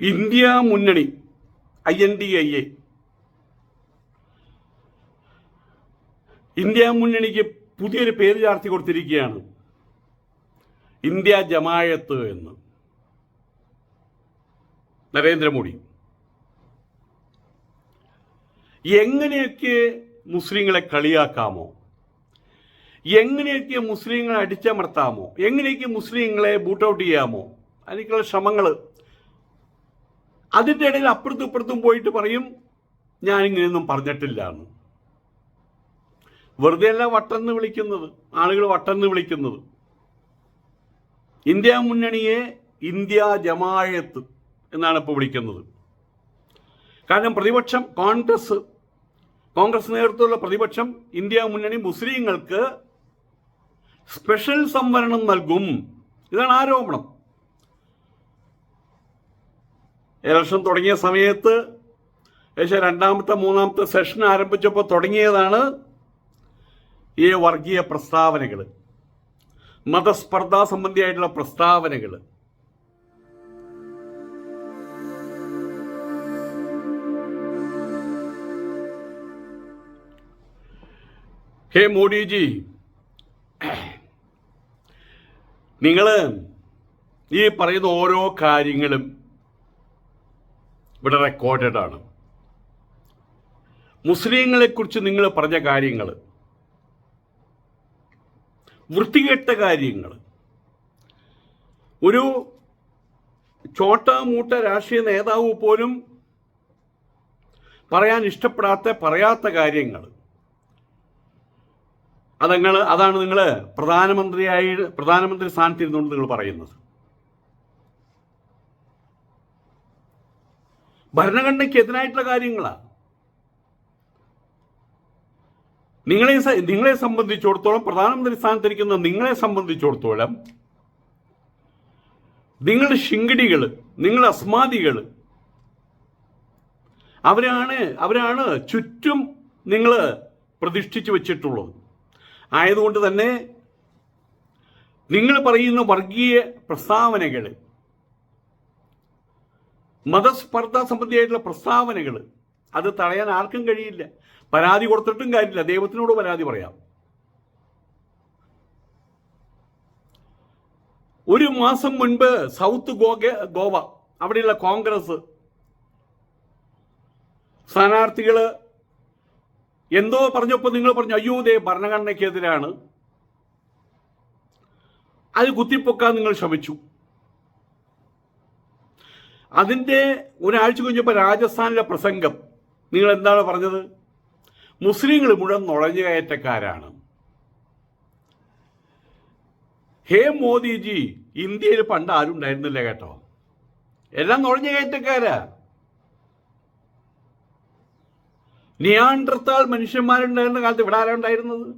India മുന്നണി I N D I A. India മുന്നണിക്ക് പുതിയൊരു പേര് ചാർത്തി കൊടുത്തിരിക്കുകയാണ്. ഇന്ത്യ ജമായത്ത് എന്ന്. നരേന്ദ്രമോദി. എങ്ങനെയൊക്കെ മുസ്ലിങ്ങളെ കളിയാക്കാമോ? എങ്ങനെയൊക്കെ മുസ്ലിങ്ങളെ അടിച്ചമർത്താമോ? എങ്ങനെയൊക്കെ മുസ്ലിങ്ങളെ ബൂട്ട് ഔട്ട് ചെയ്യാമോ? അതിനൊക്കെയുള്ള ശ്രമങ്ങൾ അതിന്റെ ഇടയിൽ അപ്പുറത്തും ഇപ്പുറത്തും പോയിട്ട് പറയും ഞാനിങ്ങനെയൊന്നും പറഞ്ഞിട്ടില്ല എന്ന്. വെറുതെ അല്ല വട്ടെന്ന് വിളിക്കുന്നത് ആളുകൾ വട്ടെന്ന് വിളിക്കുന്നത്. ഇന്ത്യ മുന്നണിയെ ഇന്ത്യ ജമായത്ത് എന്നാണ് ഇപ്പോൾ വിളിക്കുന്നത്. കാരണം പ്രതിപക്ഷം കോൺഗ്രസ് കോൺഗ്രസ് നേതൃത്വമുള്ള പ്രതിപക്ഷം ഇന്ത്യ മുന്നണി മുസ്ലിങ്ങൾക്ക് സ്പെഷ്യൽ സംവരണം നൽകും. ഇതാണ് ആരോപണം. ഇലക്ഷൻ തുടങ്ങിയ സമയത്ത് ഏകദേശം രണ്ടാമത്തെ മൂന്നാമത്തെ സെഷൻ ആരംഭിച്ചപ്പോൾ തുടങ്ങിയതാണ് ഈ വർഗീയ പ്രസ്താവനകൾ മതസ്പർദ്ധ സംബന്ധിയായിട്ടുള്ള പ്രസ്താവനകൾ ഹേ മോഡിജി നിങ്ങൾ ഈ പറയുന്ന ഓരോ കാര്യങ്ങളും ഇവിടെ റെക്കോർഡഡ് ആണ്. മുസ്ലിങ്ങളെക്കുറിച്ച് നിങ്ങൾ പറഞ്ഞ കാര്യങ്ങൾ വൃത്തികെട്ട കാര്യങ്ങൾ ഒരു ചോട്ട മൂട്ട രാഷ്ട്രീയ നേതാവ് പോലും പറയാൻ ഇഷ്ടപ്പെടാത്ത പറയാത്ത കാര്യങ്ങൾ അതങ്ങൾ അതാണ് നിങ്ങൾ പ്രധാനമന്ത്രിയായി പ്രധാനമന്ത്രി സ്ഥാനത്തിരുന്നുകൊണ്ട് നിങ്ങൾ പറയുന്നത്. ഭരണഘടനയ്ക്ക് എതിരായിട്ടുള്ള കാര്യങ്ങളാണ് നിങ്ങളെ നിങ്ങളെ സംബന്ധിച്ചിടത്തോളം പ്രധാനമന്ത്രി സ്ഥാനത്തിരിക്കുന്ന നിങ്ങളെ സംബന്ധിച്ചിടത്തോളം നിങ്ങളുടെ ശിങ്കിടികൾ നിങ്ങളുടെ അസ്മാദികൾ അവരാണ് അവരാണ് ചുറ്റും നിങ്ങൾ പ്രതിഷ്ഠിച്ചു വെച്ചിട്ടുള്ളത്. ആയതുകൊണ്ട് തന്നെ നിങ്ങൾ പറയുന്ന വർഗീയ പ്രസ്താവനകൾ മതസ്പർദ്ധ സംബന്ധിയായിട്ടുള്ള പ്രസ്താവനകൾ അത് തടയാൻ ആർക്കും കഴിയില്ല. പരാതി കൊടുത്തിട്ടും കാര്യമില്ല. ദൈവത്തിനോട് പരാതി പറയാം. ഒരു മാസം മുൻപ് സൗത്ത് ഗോഗ ഗോവ അവിടെയുള്ള കോൺഗ്രസ് സ്ഥാനാർത്ഥികൾ എന്തോ പറഞ്ഞപ്പോൾ നിങ്ങൾ പറഞ്ഞു അയ്യോ ദേ ഭരണഘടനയ്ക്കെതിരാണ്. അത് കുത്തിപ്പൊക്കാൻ നിങ്ങൾ ശ്രമിച്ചു. അതിന്റെ ഒരാഴ്ച കഴിഞ്ഞപ്പോൾ രാജസ്ഥാനിലെ പ്രസംഗം. നിങ്ങൾ എന്താണ് പറഞ്ഞത്? മുസ്ലിങ്ങൾ മുഴുവൻ നുഴഞ്ഞു കയറ്റക്കാരാണ് ഹേ മോദിജി ഇന്ത്യയിൽ പണ്ട് ആരും ഉണ്ടായിരുന്നില്ല കേട്ടോ. എല്ലാം നുഴഞ്ഞു കയറ്റക്കാരാ നിയാണ്ടർത്താൽ മനുഷ്യന്മാരുണ്ടായിരുന്ന കാലത്ത് ഇവിടെ ആരാ ഉണ്ടായിരുന്നത്?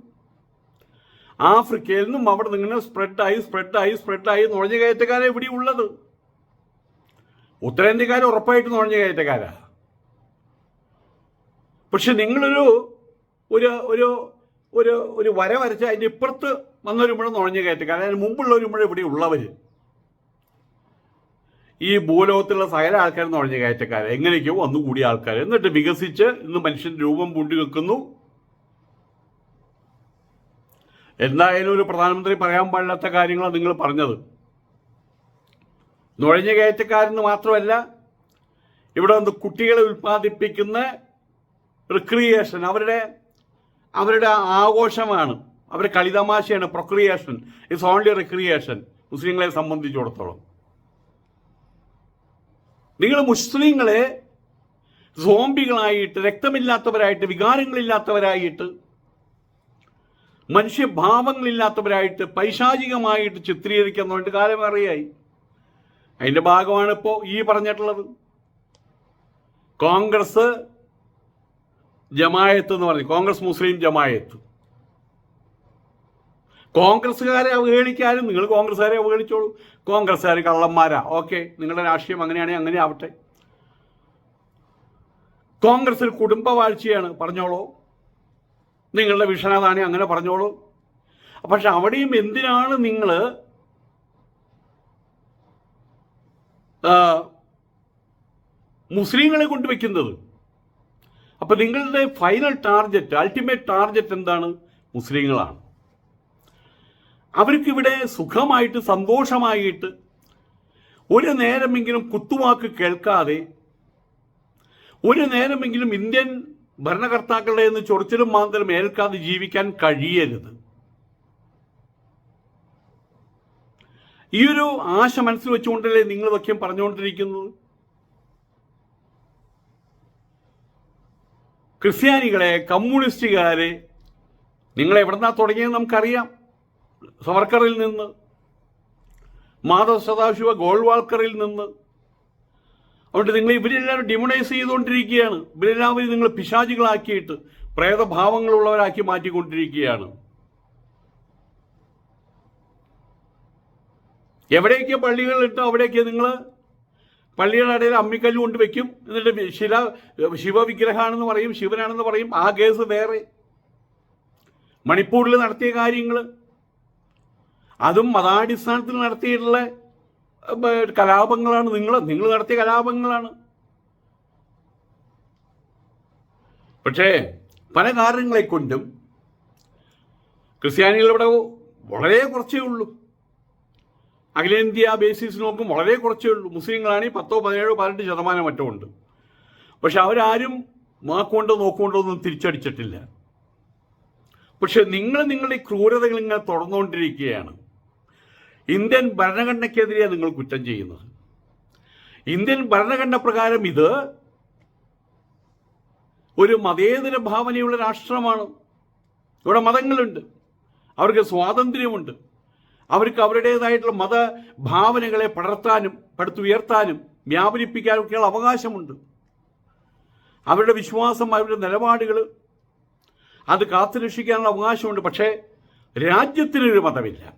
ആഫ്രിക്കയിൽ നിന്നും അവിടെ നിന്ന് ഇങ്ങനെ സ്പ്രെഡായി സ്പ്രെഡായി സ്പ്രെഡായി നുഴഞ്ഞു കയറ്റക്കാരെ ഇവിടെ ഉള്ളത്. ഉത്തരേന്ത്യക്കാർ ഉറപ്പായിട്ട് നുഴഞ്ഞു കയറ്റക്കാരാ. പക്ഷെ നിങ്ങളൊരു ഒരു ഒരു ഒരു ഒരു വര വരച്ച് അതിന്റെ ഇപ്പുറത്ത് വന്നൊരു മുഴ നുഴഞ്ഞു കയറ്റക്കാർ അതിന് മുമ്പുള്ള ഒരു മുഴ ഇവിടെ ഉള്ളവർ ഈ ഭൂലോകത്തുള്ള സകല ആൾക്കാർ നുഴഞ്ഞു കയറ്റക്കാർ എങ്ങനെയൊക്കെയോ വന്നു കൂടിയ ആൾക്കാർ എന്നിട്ട് വികസിച്ച് ഇന്ന് മനുഷ്യൻ രൂപം പൂണ്ടി വെക്കുന്നു. എന്തായാലും ഒരു പ്രധാനമന്ത്രി പറയാൻ പാടില്ലാത്ത കാര്യങ്ങളാണ് നിങ്ങൾ പറഞ്ഞത്. നുഴഞ്ഞു കയറ്റക്കാരെന്ന് മാത്രമല്ല ഇവിടെ വന്ന് കുട്ടികളെ ഉൽപ്പാദിപ്പിക്കുന്ന റിക്രിയേഷൻ അവരുടെ അവരുടെ ആഘോഷമാണ്. അവരുടെ കളിതമാശയാണ് പ്രൊക്രിയേഷൻ ഇറ്റ്സ് ഓൺലി റിക്രിയേഷൻ മുസ്ലിങ്ങളെ സംബന്ധിച്ചിടത്തോളം. നിങ്ങൾ മുസ്ലിങ്ങളെ സോംബികളായിട്ട് രക്തമില്ലാത്തവരായിട്ട് വികാരങ്ങളില്ലാത്തവരായിട്ട് മനുഷ്യഭാവങ്ങളില്ലാത്തവരായിട്ട് പൈശാചികമായിട്ട് ചിത്രീകരിക്കാൻ വേണ്ടി കാലമേറെയായി അതിന്റെ ഭാഗമാണ് ഇപ്പോൾ ഈ പറഞ്ഞിട്ടുള്ളത്. കോൺഗ്രസ് ജമായത്ത് എന്ന് പറഞ്ഞു. കോൺഗ്രസ് മുസ്ലിം ജമായത്ത്. കോൺഗ്രസ്സുകാരെ അവഹേളിക്കാനും നിങ്ങൾ കോൺഗ്രസ്സുകാരെ അവഹേളിച്ചോളൂ. കോൺഗ്രസ്സുകാർ കള്ളന്മാരാ. ഓക്കെ നിങ്ങളുടെ രാഷ്ട്രീയം അങ്ങനെയാണെങ്കിൽ അങ്ങനെ ആവട്ടെ. കോൺഗ്രസിൽ കുടുംബവാഴ്ചയാണ് പറഞ്ഞോളൂ. നിങ്ങളുടെ വിഷനാഥാണി അങ്ങനെ പറഞ്ഞോളൂ. പക്ഷെ അവിടെയും എന്തിനാണ് നിങ്ങൾ മുസ്ലിങ്ങളെ കൊണ്ട് വെക്കുന്നത്. അപ്പൊ നിങ്ങളുടെ ഫൈനൽ ടാർഗറ്റ് അൾട്ടിമേറ്റ് ടാർഗറ്റ് എന്താണ്? മുസ്ലിങ്ങളാണ്. അവർക്കിവിടെ സുഖമായിട്ട് സന്തോഷമായിട്ട് ഒരു നേരമെങ്കിലും കുത്തുവാക്ക് കേൾക്കാതെ ഒരു നേരമെങ്കിലും ഇന്ത്യൻ ഭരണകർത്താക്കളുടെ നിന്ന് ചൊറിച്ചിലും മാന്തലും ഏൽക്കാതെ ജീവിക്കാൻ കഴിയരുത്. ഈ ഒരു ആശ മനസ്സിൽ വെച്ചുകൊണ്ടല്ലേ നിങ്ങൾ വക്യം പറഞ്ഞുകൊണ്ടിരിക്കുന്നത്? ക്രിസ്ത്യാനികളെ കമ്മ്യൂണിസ്റ്റുകാരെ നിങ്ങൾ എവിടെന്നാ തുടങ്ങിയത് നമുക്കറിയാം. സവർക്കറിൽ നിന്ന് മാധവ് സദാശിവ ഗോൾവാൾക്കറിൽ നിന്ന്. അതുകൊണ്ട് നിങ്ങൾ ഇവരെല്ലാവരും ഡിമണൈസ് ചെയ്തുകൊണ്ടിരിക്കുകയാണ്. ഇവരെല്ലാവരും നിങ്ങൾ പിശാചികളാക്കിയിട്ട് പ്രേതഭാവങ്ങളുള്ളവരാക്കി മാറ്റിക്കൊണ്ടിരിക്കുകയാണ്. എവിടെയൊക്കെ പള്ളികളിട്ട് അവിടെയൊക്കെ നിങ്ങൾ പള്ളിയുടെ ഇടയിൽ അമ്മിക്കല്ല് കൊണ്ട് വെക്കും. എന്നിട്ട് ശില ശിവവിഗ്രഹമാണെന്ന് പറയും ശിവനാണെന്ന് പറയും. ആ കേസ് വേറെ. മണിപ്പൂരിൽ നടത്തിയ കാര്യങ്ങൾ അതും മതാടിസ്ഥാനത്തിൽ നടത്തിയിട്ടുള്ള കലാപങ്ങളാണ് നിങ്ങൾ നിങ്ങൾ നടത്തിയ കലാപങ്ങളാണ്. പക്ഷേ പല കാരണങ്ങളെ കൊണ്ടും ക്രിസ്ത്യാനികൾ വളരെ കുറച്ചേ ഉള്ളൂ. അഖിലേന്ത്യാ ബേസിസ് നോക്കും വളരെ കുറച്ചേ ഉള്ളൂ. മുസ്ലിങ്ങളാണെങ്കിൽ പത്തോ പതിനേഴോ പതിനെട്ട് ശതമാനം മറ്റോ ഉണ്ട്. പക്ഷെ അവരാരും മാക്കോണ്ടോ നോക്കുകൊണ്ടോ ഒന്നും തിരിച്ചടിച്ചിട്ടില്ല. പക്ഷെ നിങ്ങൾ നിങ്ങളുടെ ക്രൂരതകൾ ഇങ്ങനെ തുടർന്നുകൊണ്ടിരിക്കുകയാണ് ഇന്ത്യൻ ഭരണഘടനയ്ക്കെതിരെയാണ് നിങ്ങൾ കുറ്റം ചെയ്യുന്നത്. ഇന്ത്യൻ ഭരണഘടന പ്രകാരം ഇത് ഒരു മതേതര ഭാവനയുള്ള രാഷ്ട്രമാണ്. ഇവിടെ മതങ്ങളുണ്ട്. അവർക്ക് സ്വാതന്ത്ര്യമുണ്ട്. അവർക്ക് അവരുടേതായിട്ടുള്ള മത ഭാവനകളെ പടർത്താനും പടുത്തുയർത്താനും വ്യാപരിപ്പിക്കാനും ഒക്കെയുള്ള അവകാശമുണ്ട്. അവരുടെ വിശ്വാസം അവരുടെ നിലപാടുകൾ അത് കാത്തുരക്ഷിക്കാനുള്ള അവകാശമുണ്ട്. പക്ഷേ രാജ്യത്തിനൊരു മതമില്ല.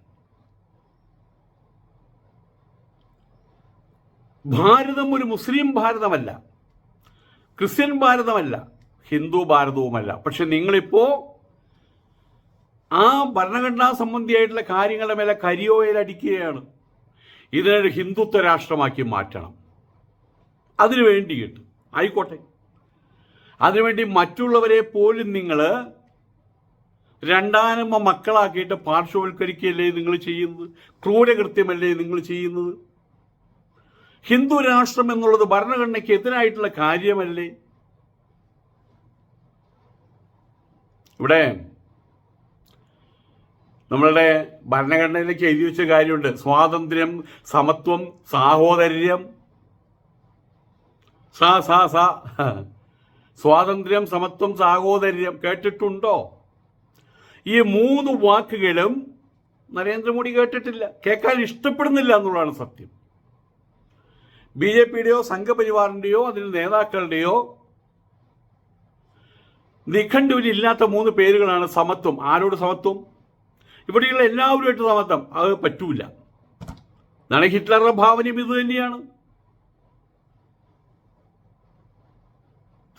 ഭാരതം ഒരു മുസ്ലിം ഭാരതമല്ല. ക്രിസ്ത്യൻ ഭാരതമല്ല. ഹിന്ദു ഭാരതവുമല്ല. പക്ഷെ നിങ്ങളിപ്പോ ആ ഭരണഘടനാ സംബന്ധിയായിട്ടുള്ള കാര്യങ്ങളുടെ മേലെ കരിയോയിലടിക്കുകയാണ് ഇതിനൊരു ഹിന്ദുത്വ രാഷ്ട്രമാക്കി മാറ്റണം. അതിനു വേണ്ടിയിട്ട് ആയിക്കോട്ടെ. അതിനുവേണ്ടി മറ്റുള്ളവരെ പോലും നിങ്ങൾ രണ്ടാനമ്മ മക്കളാക്കിയിട്ട് പാർശ്വവൽക്കരിക്കുകയല്ലേ നിങ്ങൾ ചെയ്യുന്നത്? ക്രൂരകൃത്യമല്ലേ നിങ്ങൾ ചെയ്യുന്നത്? ഹിന്ദു രാഷ്ട്രം എന്നുള്ളത് ഭരണഘടനയ്ക്ക് എതിരായിട്ടുള്ള കാര്യമല്ലേ? ഇവിടെ നമ്മളുടെ ഭരണഘടനയിലേക്ക് എഴുതി വെച്ച കാര്യമുണ്ട്. സ്വാതന്ത്ര്യം സമത്വം സാഹോദര്യം. സാ സാ സാ. സ്വാതന്ത്ര്യം സമത്വം സാഹോദര്യം കേട്ടിട്ടുണ്ടോ? ഈ മൂന്ന് വാക്കുകളും നരേന്ദ്രമോദി കേട്ടിട്ടില്ല. കേൾക്കാൻ ഇഷ്ടപ്പെടുന്നില്ല എന്നുള്ളതാണ് സത്യം. ബി ജെ പിയുടെയോ സംഘപരിവാറിന്റെയോ അതിന്റെ നേതാക്കളുടെയോ നിഘണ്ടുവിൽ ഇല്ലാത്ത മൂന്ന് പേരുകളാണ് സമത്വം. ആരോട് സമത്വം? ഇവിടെയുള്ള എല്ലാവരുമായിട്ട് സമത്വം അത് പറ്റൂല. എന്നാണ് ഹിറ്റ്ലറുടെ ഭാവനയും ഇത് തന്നെയാണ്.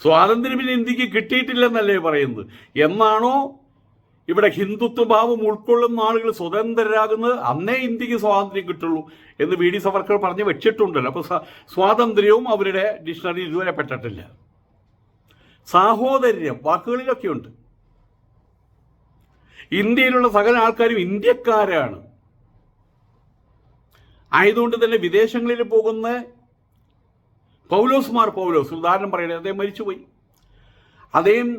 സ്വാതന്ത്ര്യം പിന്നെ ഇന്ത്യയ്ക്ക് കിട്ടിയിട്ടില്ലെന്നല്ലേ പറയുന്നത്. എന്നാണോ ഇവിടെ ഹിന്ദുത്വഭാവം ഉൾക്കൊള്ളുന്ന ആളുകൾ സ്വതന്ത്രരാകുന്നത്? അന്നേ ഇന്ത്യയ്ക്ക് സ്വാതന്ത്ര്യം കിട്ടുള്ളൂ എന്ന് വി ഡി സവർക്കർ പറഞ്ഞ് വെച്ചിട്ടുണ്ടല്ലോ. അപ്പോൾ സ്വാതന്ത്ര്യവും അവരുടെ ഡിക്ഷണറി ഇതുവരെ പെട്ടിട്ടില്ല. സാഹോദര്യം വാക്കുകളിലൊക്കെ ഉണ്ട് ഇന്ത്യയിലുള്ള സകല ആൾക്കാരും ഇന്ത്യക്കാരാണ്. ആയതുകൊണ്ട് തന്നെ വിദേശങ്ങളിൽ പോകുന്ന പൗലോസ്മാർ പൗലോസ് ഉദാഹരണം പറയണേ അദ്ദേഹം മരിച്ചുപോയി. അദ്ദേഹം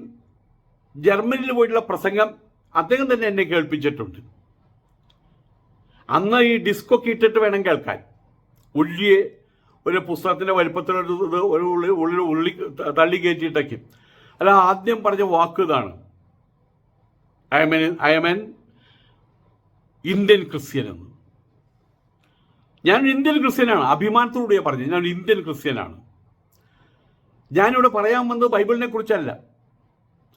ജർമ്മനിയിൽ പോയിട്ടുള്ള പ്രസംഗം അദ്ദേഹം തന്നെ എന്നെ കേൾപ്പിച്ചിട്ടുണ്ട്. അന്ന് ഈ ഡിസ്കൊക്കെ ഇട്ടിട്ട് വേണം കേൾക്കാൻ. ഉള്ളിയെ ഒരു പുസ്തകത്തിന്റെ വലിപ്പത്തിലൊരു ഒരു ഉള്ളി ഉള്ളിൽ ഉള്ളി തള്ളി കയറ്റിയിട്ടൊക്കെ. അല്ല ആദ്യം പറഞ്ഞ വാക്ക് ഇതാണ്. I M N I M N Indian Christian എന്ന്. ഞാൻ ഇന്ത്യൻ ക്രിസ്ത്യനാണ് അഭിമാനത്തോടുകൂടിയാണ് പറഞ്ഞത്. ഞാൻ ഇന്ത്യൻ ക്രിസ്ത്യനാണ് ഞാനിവിടെ പറയാൻ വന്നത് ബൈബിളിനെ കുറിച്ചല്ല.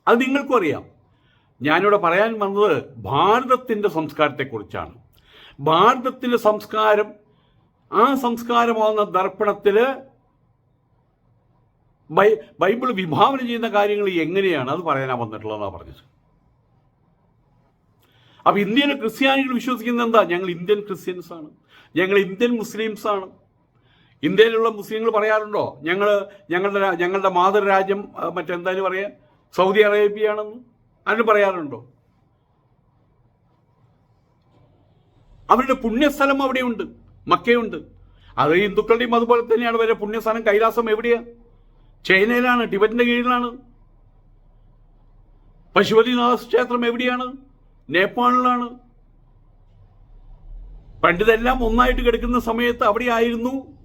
അത് നിങ്ങൾക്കും അറിയാം. ഞാനിവിടെ പറയാൻ വന്നത് ഭാരതത്തിന്റെ സംസ്കാരത്തെക്കുറിച്ചാണ്. ഭാരതത്തിന്റെ സംസ്കാരം ആ സംസ്കാരമാകുന്ന ദർപ്പണത്തിൽ ബൈബിൾ വിഭാവനം ചെയ്യുന്ന കാര്യങ്ങൾ എങ്ങനെയാണ്? അത് പറയാനാണ് വന്നിട്ടുള്ളതെന്നാണ് പറഞ്ഞത്. അപ്പൊ ഇന്ത്യയിലെ ക്രിസ്ത്യാനികൾ വിശ്വസിക്കുന്നത് എന്താ? ഞങ്ങൾ ഇന്ത്യൻ ക്രിസ്ത്യൻസ് ആണ്. ഞങ്ങൾ ഇന്ത്യൻ മുസ്ലിംസ് ആണ്. ഇന്ത്യയിലുള്ള മുസ്ലിങ്ങൾ പറയാറുണ്ടോ? ഞങ്ങൾ ഞങ്ങളുടെ ഞങ്ങളുടെ മാതൃരാജ്യം മറ്റെന്തായാലും പറയാ സൗദി അറേബ്യയാണെന്ന് അതിന് പറയാറുണ്ടോ? അവരുടെ പുണ്യസ്ഥലം അവിടെയുണ്ട് മക്കയുണ്ട്. അത് ഹിന്ദുക്കളുടെയും അതുപോലെ തന്നെയാണ്. വരെ പുണ്യസ്ഥലം കൈലാസം എവിടെയാണ് ചൈനയിലാണ് ടിബറ്റിന്റെ കീഴിലാണ്. പശുപതിനാഥ ക്ഷേത്രം എവിടെയാണ്? നേപ്പാളിലാണ്. പണ്ടിതെല്ലാം ഒന്നായിട്ട് കിടക്കുന്ന സമയത്ത് അവിടെ ആയിരുന്നു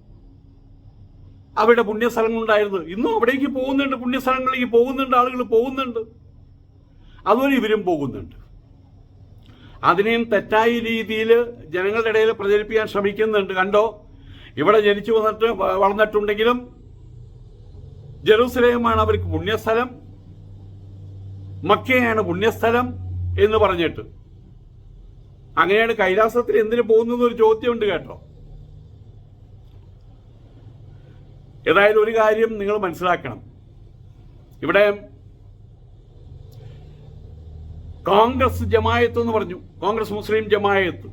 അവരുടെ പുണ്യസ്ഥലങ്ങളുണ്ടായിരുന്നത്. ഇന്നും അവിടേക്ക് പോകുന്നുണ്ട് പുണ്യസ്ഥലങ്ങളിലേക്ക് പോകുന്നുണ്ട് ആളുകൾ പോകുന്നുണ്ട്. അതുപോലെ ഇവരും പോകുന്നുണ്ട്. അതിനെയും തെറ്റായ രീതിയിൽ ജനങ്ങളുടെ ഇടയിൽ പ്രചരിപ്പിക്കാൻ ശ്രമിക്കുന്നുണ്ട്. കണ്ടോ? ഇവിടെ ജനിച്ചു വന്നിട്ട് വളർന്നിട്ടുണ്ടെങ്കിലും ജെറൂസലേമാണ് അവർക്ക് പുണ്യസ്ഥലം. മക്കയാണ് പുണ്യസ്ഥലം. എന്ന് പറഞ്ഞിട്ട്. അങ്ങനെയാണ് കൈലാസത്തിൽ എന്തിനു പോകുന്നത് ഒരു ചോദ്യമുണ്ട് കേട്ടോ. ഏതായാലും ഒരു കാര്യം നിങ്ങൾ മനസ്സിലാക്കണം. ഇവിടെ കോൺഗ്രസ് ജമായത്ത് എന്ന് പറഞ്ഞു. കോൺഗ്രസ് മുസ്ലിം ജമായത്ത്.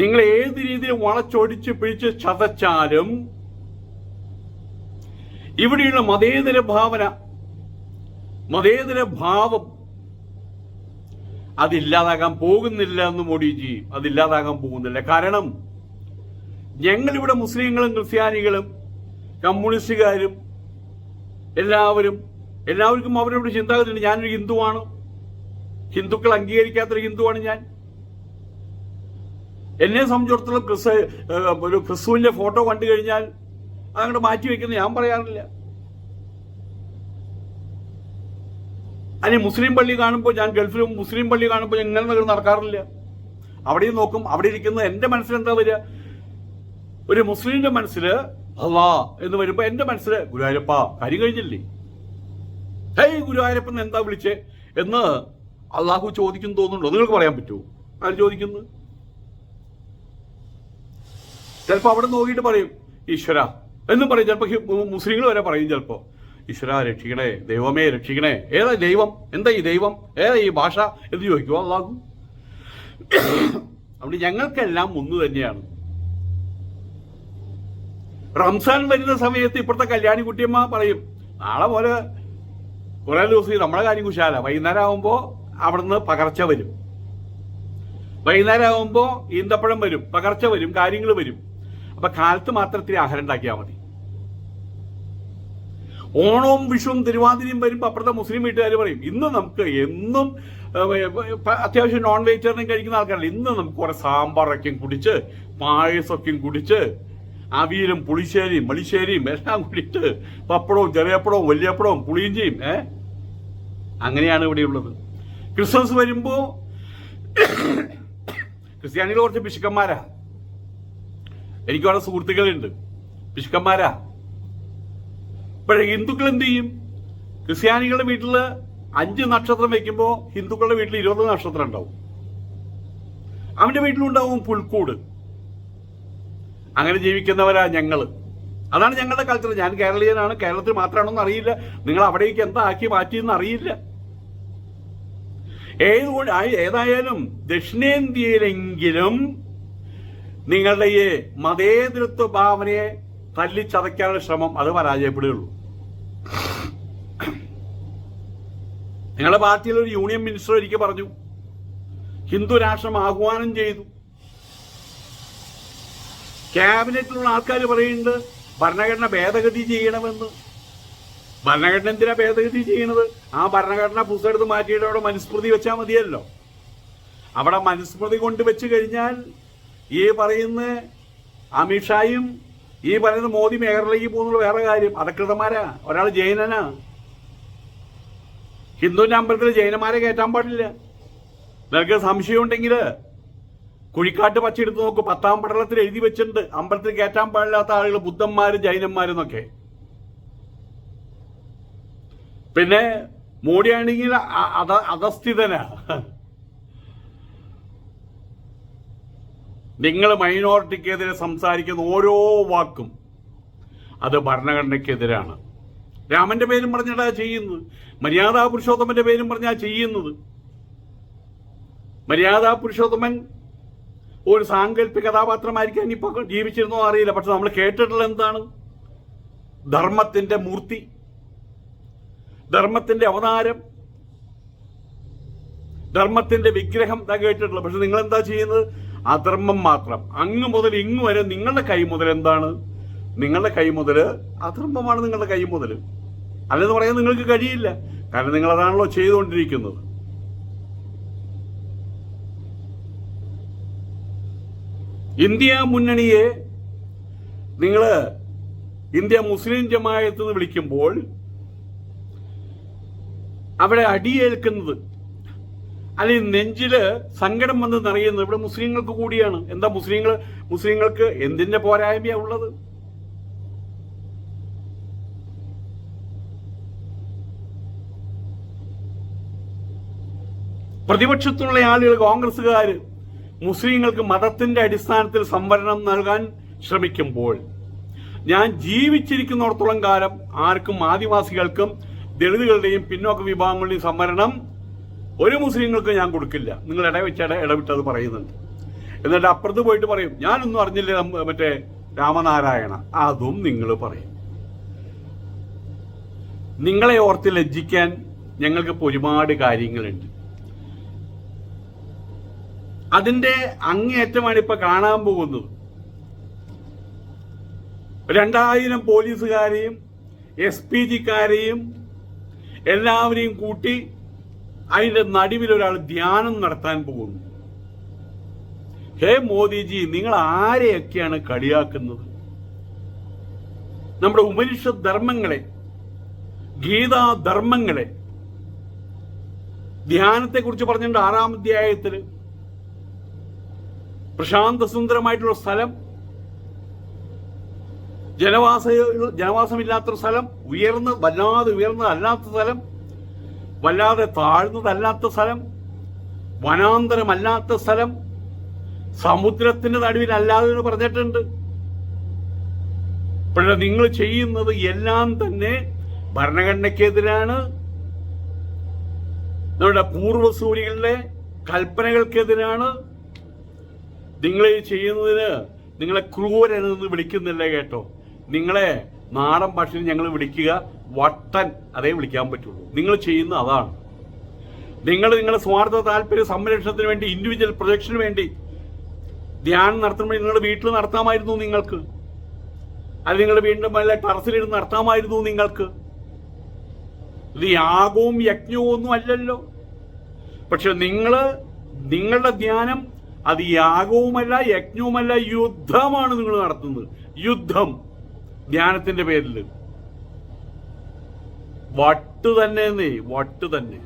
നിങ്ങൾ ഏത് രീതിയിൽ വളച്ചൊടിച്ച് പിഴിച്ച് ചതച്ചാലും ഇവിടെയുള്ള മതേതര ഭാവന മതേതര ഭാവം അതില്ലാതാകാൻ പോകുന്നില്ല എന്ന് മോഡിജി അതില്ലാതാകാൻ പോകുന്നില്ല. കാരണം ഞങ്ങളിവിടെ മുസ്ലിങ്ങളും ക്രിസ്ത്യാനികളും കമ്മ്യൂണിസ്റ്റുകാരും എല്ലാവരും എല്ലാവർക്കും അവരവരുടെ ചിന്താഗതിയുണ്ട്. ഞാനൊരു ഹിന്ദുവാണ്. ഹിന്ദുക്കൾ അംഗീകരിക്കാത്തൊരു ഹിന്ദുവാണ് ഞാൻ. എന്നെ സംബന്ധിച്ചിടത്തോളം ക്രിസ് ഏഹ്, ഒരു ക്രിസ്തുവിന്റെ ഫോട്ടോ കണ്ടു കഴിഞ്ഞാൽ അതങ്ങോട്ട് മാറ്റി വെക്കുന്നത് ഞാൻ പറയാറില്ല. അതിന് മുസ്ലിം പള്ളി കാണുമ്പോൾ ഞാൻ ഗൾഫിലും മുസ്ലിം പള്ളി കാണുമ്പോൾ ഇങ്ങനെ നട- നടക്കാറില്ല. അവിടെയും നോക്കും അവിടെ ഇരിക്കുന്ന എന്റെ മനസ്സിൽ എന്താ വരിക? ഒരു മുസ്ലിമിന്റെ മനസ്സിൽ അള്ളാ എന്ന് വരുമ്പോ എന്റെ മനസ്സിൽ ഗുരുവായൂരപ്പ കാര്യം കഴിഞ്ഞില്ലേ? ഹേയ് ഗുരുവായൂരപ്പൻ എന്താ വിളിച്ചേ? എന്ന് അള്ളാഹു ചോദിക്കുന്നു തോന്നുന്നുണ്ടോ? നിങ്ങൾക്ക് പറയാൻ പറ്റുമോ? ആര് ചോദിക്കുന്നു? ചിലപ്പോ അവിടെ നോക്കിയിട്ട് പറയും ഈശ്വര. എന്നും പറയും ചിലപ്പോ മുസ്ലിങ്ങൾ വരെ പറയും ചിലപ്പോ. ഈശ്വര രക്ഷിക്കണേ ദൈവമേ രക്ഷിക്കണേ. ഏതാ ദൈവം? എന്താ ഈ ദൈവം? ഏതാ ഈ ഭാഷ? എന്ന് ചോദിക്കുമോ അള്ളാഹു? അതുകൊണ്ട് ഞങ്ങൾക്കെല്ലാം ഒന്ന് തന്നെയാണ്. റംസാൻ വരുന്ന സമയത്ത് ഇപ്പോഴത്തെ കല്യാണി കുട്ടിയമ്മ പറയും നാളെ പോലെ കുറെ ദിവസം നമ്മളെ കാര്യം കുശാല. വൈകുന്നേരം ആകുമ്പോൾ അവിടുന്ന് പകർച്ച വരും. വൈകുന്നേരം ആകുമ്പോൾ ഈന്തപ്പഴം വരും പകർച്ച വരും കാര്യങ്ങൾ വരും. അപ്പൊ കാലത്ത് മാത്രം ഇത്തിരി ആഹാരം ഉണ്ടാക്കിയാൽ മതി. ഓണവും വിഷുവും തിരുവാതിരയും വരുമ്പോൾ അപ്പുറത്തെ മുസ്ലിം വീട്ടുകാർ പറയും ഇന്ന് നമുക്ക് എന്നും അത്യാവശ്യം നോൺ വെജിറ്റേറിയൻ കഴിക്കുന്ന ആൾക്കാരല്ല ഇന്ന് നമുക്ക് കുറെ സാമ്പാറൊക്കെയും കുടിച്ച് പായസമൊക്കെയും കുടിച്ച് അവിയലും പുളിശ്ശേരിയും മളിശ്ശേരിയും എല്ലാം കൂടിയിട്ട് പപ്പടവും ചെറിയപ്പടവും വലിയപ്പടവും പുളിയിഞ്ചിയും ഏ? അങ്ങനെയാണ് ഇവിടെയുള്ളത് ക്രിസ്മസ് വരുമ്പോ ക്രിസ്ത്യാനികൾ കുറച്ച് പിശുക്കന്മാരാ. എനിക്ക് അവിടെ സുഹൃത്തുക്കളുണ്ട്. പിശുക്കന്മാരാ. പക്ഷേ ഹിന്ദുക്കൾ എന്ത് ചെയ്യും? ക്രിസ്ത്യാനികളുടെ വീട്ടിൽ അഞ്ച് നക്ഷത്രം വെക്കുമ്പോൾ ഹിന്ദുക്കളുടെ വീട്ടിൽ ഇരുപത് നക്ഷത്രം ഉണ്ടാവും. അവന്റെ വീട്ടിലുണ്ടാവും പുൽക്കൂട്. അങ്ങനെ ജീവിക്കുന്നവരാ ഞങ്ങൾ. അതാണ് ഞങ്ങളുടെ കൾച്ചർ ഞാൻ കേരളീയനാണ്. കേരളത്തിൽ മാത്രമാണോ അറിയില്ല. നിങ്ങൾ അവിടേക്ക് എന്താ ആക്കി മാറ്റി എന്ന് അറിയില്ല ഏതുകൊണ്ട് ഏതായാലും ദക്ഷിണേന്ത്യയിലെങ്കിലും നിങ്ങളുടെ ഈ മതേതൃത്വ ഭാവനയെ തല്ലിച്ചതയ്ക്കാനുള്ള ശ്രമം അത് പരാജയപ്പെടുകയുള്ളൂ. നിങ്ങളുടെ പാർട്ടിയിൽ ഒരു യൂണിയൻ മിനിസ്റ്റർ ഒരിക്കൽ പറഞ്ഞു ഹിന്ദു രാഷ്ട്രം ആഹ്വാനം ചെയ്തു. ക്യാബിനറ്റിലുള്ള ആൾക്കാർ പറയുന്നുണ്ട് ഭരണഘടന ഭേദഗതി ചെയ്യണമെന്ന്. ഭരണഘടന എന്തിനാ ഭേദഗതി ചെയ്യണത്? ആ ഭരണഘടന പുസ്തകത്ത് മാറ്റിയിട്ട് അവിടെ മനുസ്മൃതി വെച്ചാൽ മതിയല്ലോ. അവിടെ മനുസ്മൃതി കൊണ്ട് വെച്ച് കഴിഞ്ഞാൽ ഈ പറയുന്ന അമിത്ഷായും ഈ പറയുന്ന മോദി മേഖലയിലേക്ക് പോകുന്നത് വേറെ കാര്യം. അധകൃതന്മാരാ ഒരാൾ ജൈനനാ. ഹിന്ദുവിന്റെ അമ്പലത്തിൽ ജൈനന്മാരെ കയറ്റാൻ പാടില്ല. നിനക്ക് സംശയം ഉണ്ടെങ്കിൽ കുഴിക്കാട്ട് പച്ച എടുത്ത് നോക്ക്. പത്താം പടലത്തിൽ എഴുതി വെച്ചിട്ടുണ്ട്. അമ്പലത്തിൽ കയറ്റാൻ പാടില്ലാത്ത ആളുകൾ ബുദ്ധന്മാരും ജൈനന്മാരും ഒക്കെ പിന്നെ മോഡിയാണെങ്കിൽ അധസ്ഥിതനാ. നിങ്ങൾ മൈനോറിറ്റിക്കെതിരെ സംസാരിക്കുന്ന ഓരോ വാക്കും അത് ഭരണഘടനയ്ക്കെതിരാണ്. രാമന്റെ പേരും പറഞ്ഞിട്ടാ ചെയ്യുന്നത്. മര്യാദാ പുരുഷോത്തമന്റെ പേരും പറഞ്ഞാ ചെയ്യുന്നത്. മര്യാദാ പുരുഷോത്തമൻ ഒരു സാങ്കല്പിക കഥാപാത്രമായിരിക്കാൻ ഇപ്പൊ ജീവിച്ചിരുന്നോ അറിയില്ല. പക്ഷെ നമ്മൾ കേട്ടിട്ടുള്ള എന്താണ്? ധർമ്മത്തിന്റെ മൂർത്തി ധർമ്മത്തിന്റെ അവതാരം ധർമ്മത്തിന്റെ വിഗ്രഹം. കേട്ടിട്ടുള്ളത്. കേട്ടിട്ടുള്ള പക്ഷെ നിങ്ങൾ എന്താ ചെയ്യുന്നത്? അധർമ്മം മാത്രം. അങ്ങ് മുതൽ ഇങ്ങ് വരെ നിങ്ങളുടെ കൈ മുതൽ എന്താണ്? നിങ്ങളുടെ കൈ മുതൽ അധർമ്മമാണ് നിങ്ങളുടെ കൈ മുതൽ. അല്ലെന്ന് പറയാൻ നിങ്ങൾക്ക് കഴിയില്ല. കാരണം നിങ്ങൾ അതാണല്ലോ ചെയ്തുകൊണ്ടിരിക്കുന്നത്. ഇന്ത്യ മുന്നണിയെ നിങ്ങൾ ഇന്ത്യ മുസ്ലിം ജമായത്ത് എന്ന് വിളിക്കുമ്പോൾ അവിടെ അടിയേൽക്കുന്നത് അല്ലെങ്കിൽ നെഞ്ചിൽ സങ്കടം വന്ന് നിറയുന്നത് ഇവിടെ മുസ്ലിങ്ങൾക്ക് കൂടിയാണ്. എന്താ മുസ്ലിങ്ങൾ മുസ്ലിങ്ങൾക്ക് എന്തിന്റെ പോരായ്മയാ ഉള്ളത്? പ്രതിപക്ഷത്തുള്ള ആളുകൾ കോൺഗ്രസ്സുകാർ മുസ്ലിങ്ങൾക്ക് മതത്തിന്റെ അടിസ്ഥാനത്തിൽ സംവരണം നൽകാൻ ശ്രമിക്കുമ്പോൾ ഞാൻ ജീവിച്ചിരിക്കുന്നിടത്തോളം കാലം ആർക്കും ആദിവാസികൾക്കും ദളിതുകളുടെയും പിന്നോക്ക വിഭാഗങ്ങളുടെയും സംവരണം ഒരു മുസ്ലിങ്ങൾക്ക് ഞാൻ കൊടുക്കില്ല. നിങ്ങൾ ഇടവെച്ച് ഇട ഇടവിട്ടത് പറയുന്നുണ്ട്. എന്നിട്ട് അപ്പുറത്ത് പോയിട്ട് പറയും ഞാനൊന്നും അറിഞ്ഞില്ല മറ്റേ രാമനാരായണ. അതും നിങ്ങൾ പറയും. നിങ്ങളെ ഓർത്ത് ലജ്ജിക്കാൻ ഞങ്ങൾക്ക് ഇപ്പോൾ ഒരുപാട് കാര്യങ്ങളുണ്ട്. അതിന്റെ അങ്ങേയറ്റമാണ് ഇപ്പൊ കാണാൻ പോകുന്നത്. രണ്ടായിരം പോലീസുകാരെയും എസ് പി ജിക്കാരെയും എല്ലാവരെയും കൂട്ടി അതിന്റെ നടുവിൽ ഒരാൾ ധ്യാനം നടത്താൻ പോകുന്നു. ഹേ മോദിജി നിങ്ങൾ ആരെയൊക്കെയാണ് കളിയാക്കുന്നത്? നമ്മുടെ ഉപനിഷ ധർമ്മങ്ങളെ ഗീതാ ധർമ്മങ്ങളെ ധ്യാനത്തെ കുറിച്ച് പറഞ്ഞിട്ടുണ്ട് ആറാം അധ്യായത്തിൽ. പ്രശാന്ത സുന്ദരമായിട്ടുള്ള സ്ഥലം ജനവാസ ജനവാസമില്ലാത്തൊരു സ്ഥലം ഉയർന്ന വല്ലാതെ ഉയർന്നതല്ലാത്ത സ്ഥലം വല്ലാതെ താഴ്ന്നതല്ലാത്ത സ്ഥലം വനാന്തരമല്ലാത്ത സ്ഥലം സമുദ്രത്തിന്റെ നടുവിലല്ലാതെ എന്ന് പറഞ്ഞിട്ടുണ്ട്. പക്ഷെ നിങ്ങൾ ചെയ്യുന്നത് എല്ലാം തന്നെ ഭരണഘടനയ്ക്കെതിരാണ്. നമ്മുടെ പൂർവസൂരികളുടെ കൽപ്പനകൾക്കെതിരാണ്. നിങ്ങൾ ചെയ്യുന്നതിന് നിങ്ങളെ ക്രൂരനെന്ന് വിളിക്കുന്നില്ല കേട്ടോ. നിങ്ങളെ നാടൻ ഭാഷയിൽ ഞങ്ങൾ വിളിക്കുക വട്ടൻ അതേ വിളിക്കാൻ പറ്റുള്ളൂ. നിങ്ങൾ ചെയ്യുന്ന അതാണ്. നിങ്ങൾ നിങ്ങളുടെ സ്വാർത്ഥ താല്പര്യ സംരക്ഷണത്തിന് വേണ്ടി ഇൻഡിവിജ്വൽ പ്രൊജക്ഷന് വേണ്ടി ധ്യാനം നടത്തുമ്പോൾ നിങ്ങളുടെ വീട്ടിൽ നടത്താമായിരുന്നു നിങ്ങൾക്ക്. അത് നിങ്ങളുടെ വീണ്ടും വല്ല ടെറസിലിരുന്ന് നടത്താമായിരുന്നു നിങ്ങൾക്ക്. ഇത് യാഗവും യജ്ഞവും ഒന്നും അല്ലല്ലോ. പക്ഷെ നിങ്ങൾ നിങ്ങളുടെ ധ്യാനം അത് യാഗവുമല്ല യജ്ഞവുമല്ല യുദ്ധമാണ് നിങ്ങൾ നടത്തുന്നത്. യുദ്ധം. ധ്യാനത്തിന്റെ പേരിൽ വട്ട് തന്നെ വട്ട് തന്നെ.